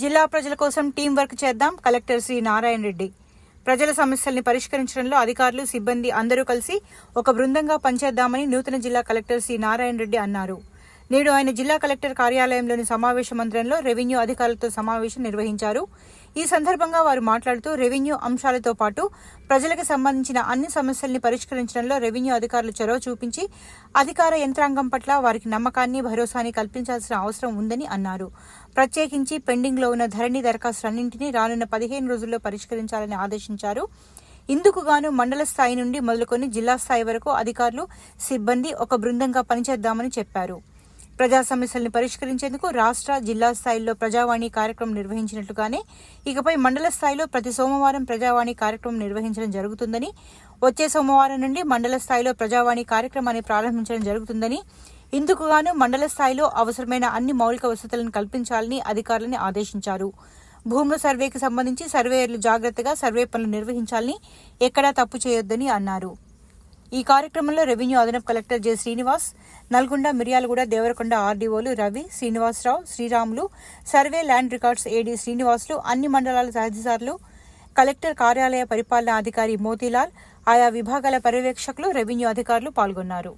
జిల్లా ప్రజల కోసం టీం వర్క్ చేద్దాం కలెక్టర్ శ్రీ నారాయణ రెడ్డి. ప్రజల సమస్యల్ని పరిష్కరించడంలో అధికారులు సిబ్బంది అందరూ కలిసి ఒక బృందంగా పనిచేద్దామని నూతన జిల్లా కలెక్టర్ శ్రీ నారాయణ రెడ్డి అన్నారు. నేడు ఆయన జిల్లా కలెక్టర్ కార్యాలయంలోని సమావేశ మందిరంలో రెవెన్యూ అధికారులతో సమావేశం నిర్వహించారు. ఈ సందర్భంగా వారు మాట్లాడుతూ రెవెన్యూ అంశాలతో పాటు ప్రజలకు సంబంధించిన అన్ని సమస్యల్ని పరిష్కరించడంలో రెవెన్యూ అధికారులు చొరవ చూపించి అధికార యంత్రాంగం పట్ల వారికి నమ్మకాన్ని భరోసాని కల్పించాల్సిన అవసరం ఉందని అన్నారు. ప్రత్యేకించి పెండింగ్లో ఉన్న ధరణి దరఖాస్తులన్నింటినీ రానున్న పదిహేను రోజుల్లో పరిష్కరించాలని ఆదేశించారు. ఇందుకు గాను మండల స్థాయి నుండి మొదలుకొని జిల్లా స్థాయి వరకు అధికారులు సిబ్బంది ఒక బృందంగా పనిచేద్దామని చెప్పారు. ప్రజా సమస్యలను పరిష్కరించేందుకు రాష్ట్ర జిల్లా స్థాయిలో ప్రజావాణి కార్యక్రమం నిర్వహించినట్లుగానే ఇకపై మండల స్థాయిలో ప్రతి సోమవారం ప్రజావాణి కార్యక్రమం నిర్వహించడం జరుగుతుందని వచ్చే సోమవారం నుండి మండల స్థాయిలో ప్రజావాణి కార్యక్రమాన్ని ప్రారంభించడం జరుగుతుందని ఇందుకుగాను మండల స్థాయిలో అవసరమైన అన్ని మౌలిక వసతులను కల్పించాలని అధికారులను ఆదేశించారు. భూముల సర్వేకి సంబంధించి సర్వేయర్లు జాగ్రత్తగా సర్వే పనులు నిర్వహించాలని ఎక్కడా తప్పు చేయొద్దని అన్నారు. ఈ కార్యక్రమంలో రెవెన్యూ అదనపు collector J Srinivas Nalgonda Miryalaguda Devarakonda ఆర్డీఓలు Ravi Srinivasarao Sriramulu survey land records AD Srinivasulu అన్ని మండలాల సహజసార్లు కలెక్టర్ కార్యాలయ పరిపాలనా అధికారి మోతీలాల్ ఆయా విభాగాల పర్యవేక్షకులు రెవెన్యూ అధికారులు పాల్గొన్నారు.